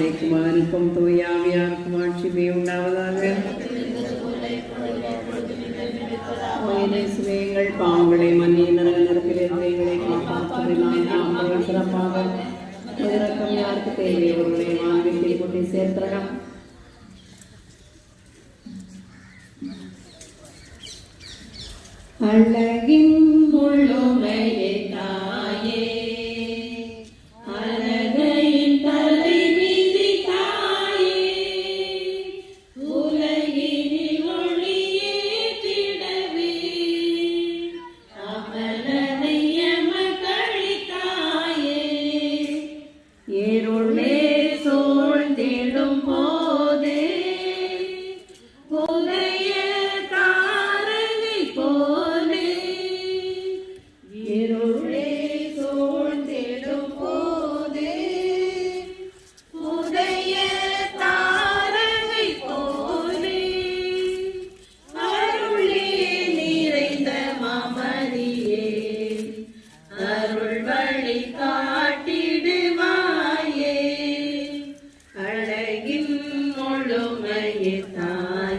இன்றைக்கும் மகனுக்கும் தூயாவியாருக்கும் ஆட்சிமே உண்டாவதாக. எங்கள் பாவங்களை மன்னிய நரகத்திலிருந்து எங்களை காப்பாற்றுவதில் சிறப்பாக. இறக்கம் யாருக்கு தேவையவர்களை வாழ்வில் கொண்டு சேர்த்தரலாம் அழகின் முழுமையே தாயே.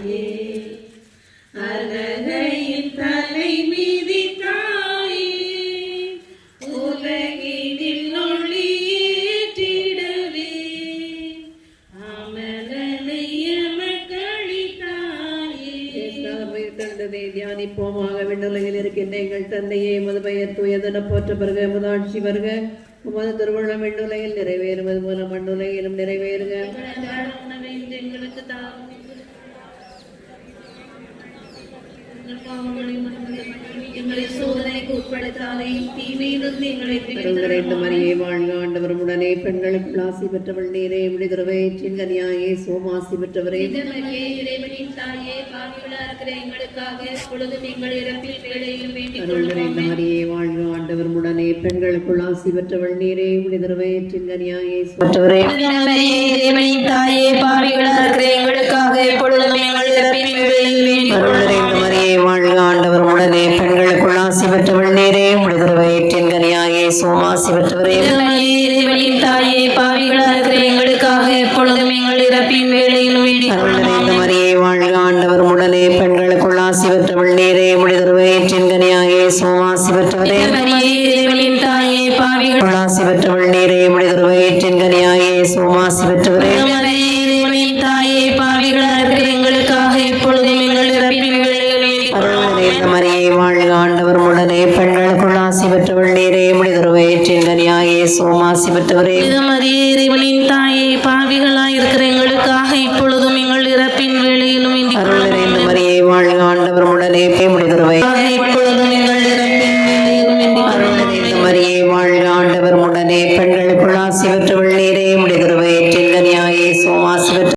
தாயே. அழகையின் தலை மீதி தாயே. உலகினில் ஒளியேற்றிடவே அமலனையமக்களித்தாயே தியானிப்போமாக விண்ணுலகில் இருக்கின்ற எங்கள் தந்தையே மது பெயர் தூயதன போற்ற பிறகு முதாட்சி வருக. உமது திருவுள்ளம் நிறைவேறுவது போல மண்ணுலகிலும் நிறைவேறுக. எங்களுக்கு தாரும் எங்கள் பாவங்களை மன்னித்து எங்களை சோதனைக்கு உட்படுத்தாதையும் தீமையிலிருந்து எங்களை கருங்கரைந்த மரியே வாழ்க ஆண்டவர் உடனே பெண்களுக்கு ஆசி பெற்றவள் நீரே முடிதுறவேற்றின் கனியாயே சோமாசி பெற்றவரே வாழ்க ஆண்டவர் உடனே பெண்களுக்குள் ஆசி பெற்றவள் நீரே முடிதுறவேற்றின் கனியாயே பெற்றவரே தாயே பாவிகளா இருக்கிற சோமாசி பெற்றவரே தாயே பாவிகளா இருக்கிற எங்களுக்காக எப்பொழுதும் எங்கள் இறப்பின் வேலையிலும் வேண்டிக் மரியே வாழ்க ஆண்டவர் உடனே பெண்களுக்குள் ஆசி பெற்றவள் நீரே முடிதுறவேற்றின் கனியாயே சோமாசி பெற்றவரே இறைவனின் தாயே பாவிகள் ஆசி பெற்றவள் வாழ்க ஆண்டவர் உடனே பெண்களுக்குள் ஆசி பெற்றவள் நீரே முடிதுறவேற்றின் கனியாயே சோமாசி பெற்றவரே. மரியே இறைவனின் தாயே பாவிகளாய் இருக்கிற எங்களுக்காக இப்பொழுதும் எங்கள் இறப்பின் வேண்டிக் அருள் நிறைந்த மரியே வாழ்க ஆண்டவர் உடனே முடிதுறவே இப்பொழுதும் எங்கள் இறப்பின் வேண்டிக் அருள் நிறைந்த மரியே வாழ்க ஆண்டவர் உடனே பெண்களுக்குள் ஆசி பெற்றவள்